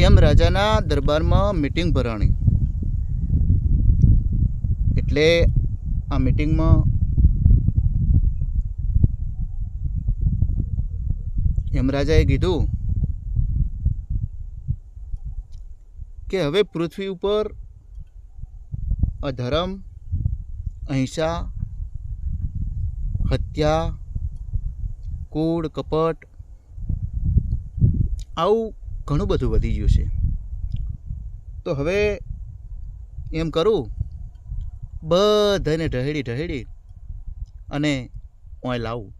એમ રાજાના દરબારમાં મિટિંગ ભરાણી. એટલે આ મિટિંગમાં એમ રાજાએ કીધું કે હવે પૃથ્વી ઉપર અધર્મ, અહિંસા, હત્યા, કૂડ, કપટ, આવું ઘણું બધું વધી ગયું છે. તો હવે એમ કરું, બધાને ઢહેડી ઢહેડી અને ઓય લાવું.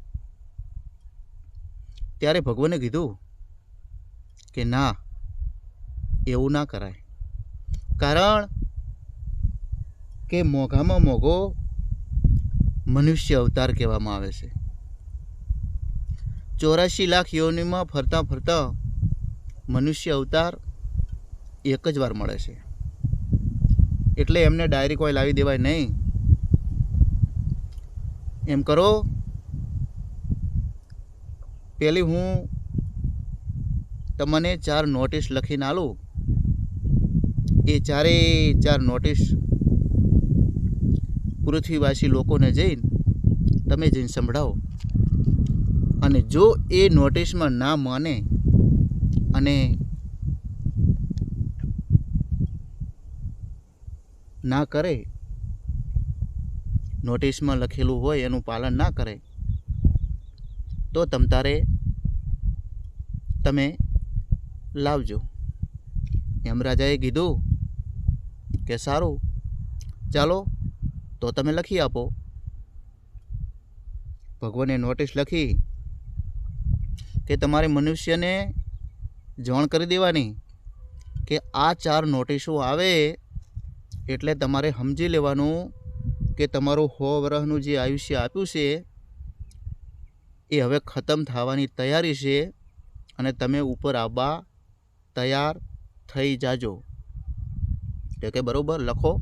ત્યારે ભગવાને કીધું કે ના, એવું ના કરાય. કારણ કે મોઘામાં મોઘો મનુષ્ય અવતાર કહેવામાં આવે છે. ચોરાશી લાખ યોનિમાં ફરતા ફરતા મનુષ્ય અવતાર એક જ વાર મળે છે. એટલે એમને ડાયરી કોઈ લાવી દેવાય નહીં. એમ કરો પહેલી હું તમને ચાર નોટિસ લખીને આલું. એ ચારે ચાર નોટિસ પૃથ્વીવાસી લોકોને જઈને તમે જઈને સંભળાવો. અને જો એ નોટિસમાં ના માને અને ના કરે, નોટિસમાં લખેલું હોય એનું પાલન ના કરે, તો તમ તારે તમે લાવજો. એમ રાજાએ કીધું કે સારું, ચાલો તો તમે લખી આપો. ભગવાને નોટિસ લખી કે તમારે મનુષ્યને જાણ કરી દેવાની કે આ ચાર નોટિસો આવે એટલે તમારે સમજી લેવાનું કે તમારું હો વર્ષનું જે આયુષ્ય આપ્યું છે, એ હવે ખતમ થવાની તૈયારી છે અને તમે ઉપર આવવા તૈયાર થઈ જાજો. એટલે કે બરાબર લખો?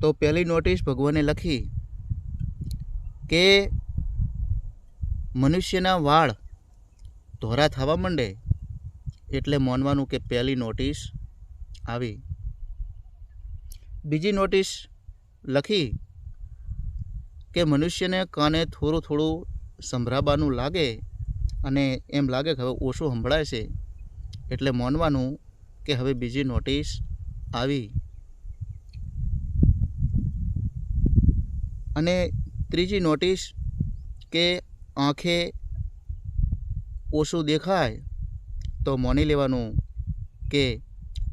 તો પહેલી નોટિસ ભગવાને લખી કે મનુષ્યના વાળ ધોરા થવા માંડે એટલે માનવાનું કે પહેલી નોટિસ આવી. બીજી નોટિસ લખી કે મનુષ્યને કાને થોડું થોડું સંભળાવાનું લાગે અને એમ લાગે કે હવે ઓછું સંભળાય છે, એટલે માનવાનું કે હવે બીજી નોટિસ આવી. અને ત્રીજી નોટિસ કે આંખે ઓછું દેખાય તો માની લેવાનું કે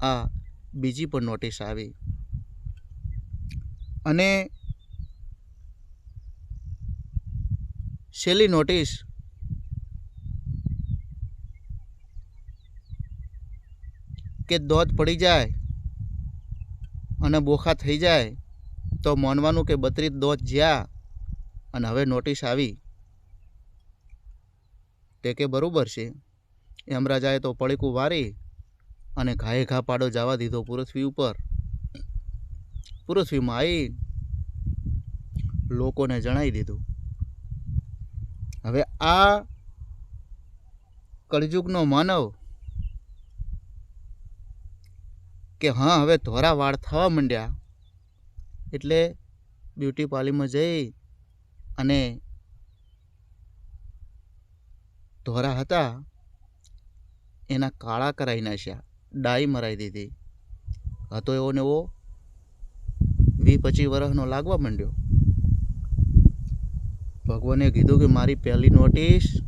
આ બીજી પણ નોટિસ આવી. અને છેલ્લી નોટિસ કે દોધ પડી જાય અને બોખા થઈ જાય તો માનવાનું કે બત્રીસ દોધ જ્યાં અને હવે નોટિસ આવી. તે કે બરાબર છે. એમ રાજાએ તો પડીકું વારી અને ઘાએ ઘા પાડો જવા દીધો પૃથ્વી ઉપર. પૃથ્વીમાં આવી લોકોને જણાવી દીધું, હવે આ કળજુગનો માનવ કે હા, હવે ધોરા વાળ થવા માંડ્યા એટલે બ્યુટી પાર્લરમાં જઈ અને ધોરા હતા એના કાળા કરાવી નાખ્યા. ડાઈ મરાઈ દીધી. હતો એવો ને એવો વી પચીસ વર્ષનો લાગવા માંડ્યો. ભગવાને કીધું કે મારી પહેલી નોટિસ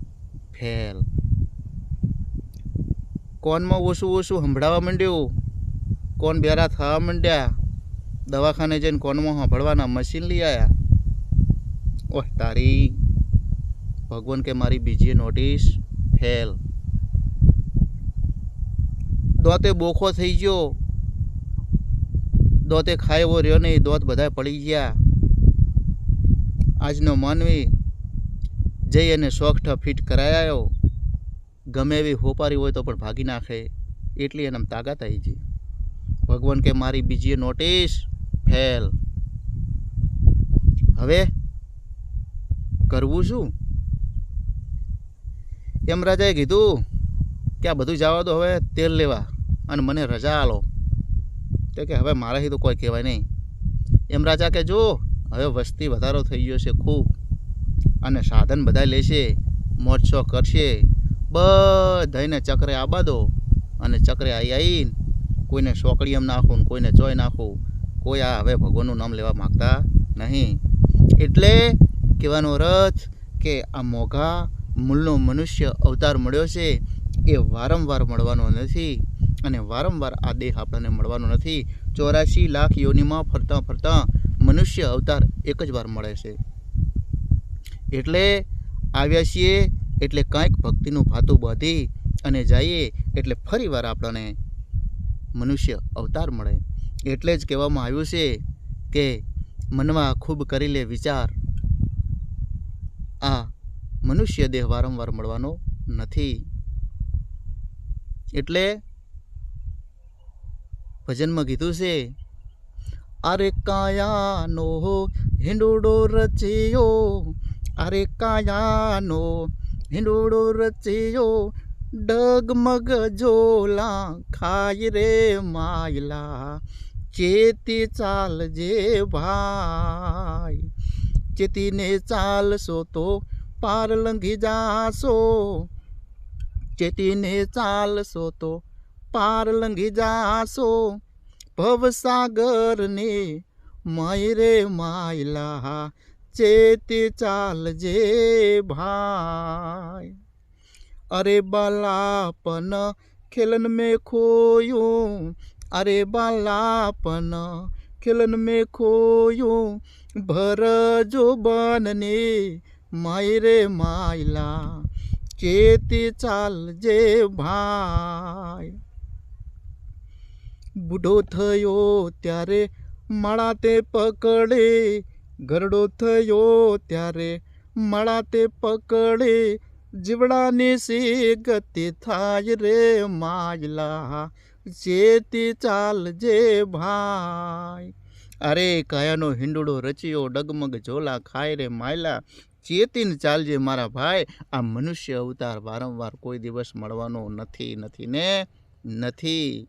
ફેલ. કોનમાં ઓછું ઓછું સંભળાવા માંડ્યું? કોણ બેરા થવા માંડ્યા? દવાખાને જઈને કોનમાં સાંભળવાના મશીન લઈ આવ્યા ઓહ તારી. ભગવાન કે મારી બીજી નોટિસ ફેલ. દોતે બોખો થઈ ગયો. દોતે ખાયો રહ્યો નહીં, દોત બધા પડી ગયા. આજનો માનવી જઈ અને સોગઠ ફીટ કરાયો ગમે એવી હોપારી હોય તો પણ ભાગી નાખે, એટલી એને તાકાત આવી ગઈ. ભગવાન કે મારી બીજી નોટિસ ફેલ. હવે કરવું શું? એમ રાજાએ કીધું કે આ બધું જવા દો હવે, તેલ લેવા. અને મને રજા આલો. તો કે હવે મારાથી તો કોઈ કહેવાય નહીં. એમ રાજા કે જો, હવે વસ્તી વધારો થઈ ગયો છે ખૂબ. અને સાધન બધા લેશે મોજ શોખ કરશે બધાને ચક્રે આબાદો. અને ચક્રે આવી આવીને કોઈને સોકડી એમ નાખું કોઈને ચોય નાખું. કોઈ આ હવે ભગવાનનું નામ લેવા માગતા નહીં. એટલે કહેવાનો રથ કે આ મોઘા મૂળનો મનુષ્ય અવતાર મળ્યો છે, એ વારંવાર મળવાનો નથી. અને વારંવાર આ દેહ આપણને મળવાનો નથી. ચોરાશી લાખ યોનિમાં ફરતા ફરતા મનુષ્ય અવતાર એક જ વાર મળે છે. એટલે આવ્યા છીએ એટલે કાંઈક ભક્તિનું ભાતું બાંધી અને જઈએ એટલે ફરી વાર આપણને મનુષ્ય અવતાર મળે. એટલે જ કહેવામાં આવ્યું છે કે મનમાં ખૂબ કરી લે વિચાર આ મનુષ્ય દેહ વારંવાર મળવાનો નથી. એટલે ભજનમાં કીધું છે, અરે કાયાનો હિંડોડો રચ્યો, અરે કાયાનો હિંડોડો રચ્યો, ડગમગ જોલા ખાય રે માયલા, ચેતી ચાલજે ભાઈ, ચેતીને ચાલશો તો પાર લંઘી જાશો, ચેતીને ચાલશો તો પાર લંઘી જાશો. ભવસાગરને મયરે માયલા, ચેતે ચાલજે ભાઈ. અરે બાલાપન, ખેલન મેં ખોયું. અરે બાલાપન, ખેલન મેં ખોયું. ભરજો બનને માયરે માયલા, ચેતી ચાલજે ભાઈ. બુઢો થયો ત્યારે માળા તે પકડે. ગરડો થયો ત્યારે માળા તે પકડે. જીવડાની સી ગતિ થાય રે માયલા ચેતી ચાલજે ભાઈ. અરે કાયાનો હિંડોળો રચ્યો, ડગમગ ઝોલા ખાય રે માયલા ચેતીને ચાલજે મારા ભાઈ. આ મનુષ્ય અવતાર વારંવાર કોઈ દિવસ મળવાનો નથી નથી ને નથી.